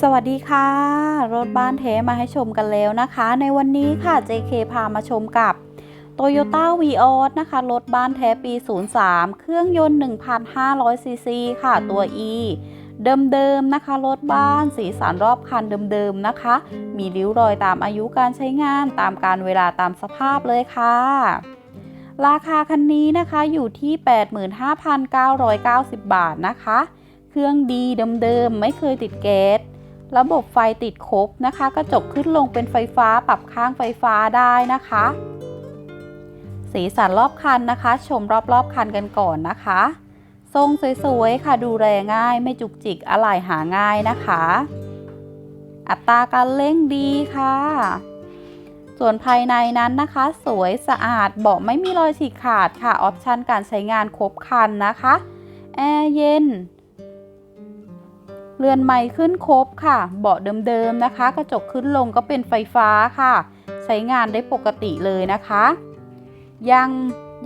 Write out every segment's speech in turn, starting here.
สวัสดีค่ะ รถบ้านเทมาให้ชมกันแล้วนะคะ ในวันนี้ค่ะ JK พามาชมกับ Toyota v ีออนะคะ รถบ้านแท้ปี 03 เครื่องยนต์ 1,500 ซีซีค่ะ ตัว E เดิมๆนะคะ รถบ้านสีสันรอบคันเดิมๆนะคะ มีริ้วรอยตามอายุการใช้งานตามการเวลาตามสภาพเลยค่ะ ราคาคันนี้นะคะอยู่ที่ 85,990 บาทนะคะ เครื่องดีเดิมๆไม่เคยติดแก๊ส ระบบไฟติดครบนะคะ กระจกขึ้นลงเป็นไฟฟ้าปรับข้างไฟฟ้าได้นะคะ สีสันรอบคันนะคะ ชมรอบๆคันกันก่อนนะคะ ทรงสวยๆค่ะดูแลง่ายไม่จุกจิกอะไหล่หาง่ายนะคะ อัตราการเร่งดีค่ะ ส่วนภายในนั้นนะคะ สวยสะอาดเบาะไม่มีรอยฉีกขาดค่ะออปชันการใช้งานครบคันนะคะแอร์เย็น เรือนไม้ขึ้นครบค่ะ เบาะเดิมๆนะคะ กระจกขึ้นลงก็เป็นไฟฟ้าค่ะ ใช้งานได้ปกติเลยนะคะ ยัง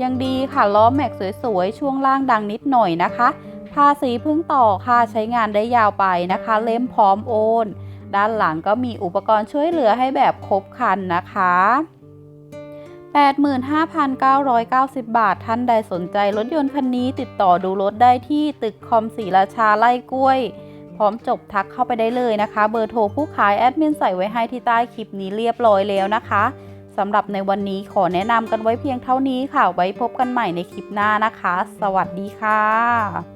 ยังดีค่ะล้อแม็กสวยๆ ช่วงล่างดังนิดหน่อยนะคะภาษีเพิ่งต่อค่ะใช้งานได้ยาวไปนะคะ เล่มพร้อมโอน ด้านหลังก็มีอุปกรณ์ช่วยเหลือให้แบบครบครันนะคะ 85,990 บาทท่านใดสนใจรถยนต์คันนี้ติดต่อดูรถได้ที่ตึกคอมศรีราชาไล่กล้วย พร้อมจบทักเข้าไปได้เลยนะคะ เบอร์โทรผู้ขายแอดมินใส่ไว้ให้ที่ใต้คลิปนี้เรียบร้อยแล้วนะคะสำหรับในวันนี้ขอแนะนำกันไว้เพียงเท่านี้ค่ะ ไว้พบกันใหม่ในคลิปหน้านะคะ สวัสดีค่ะ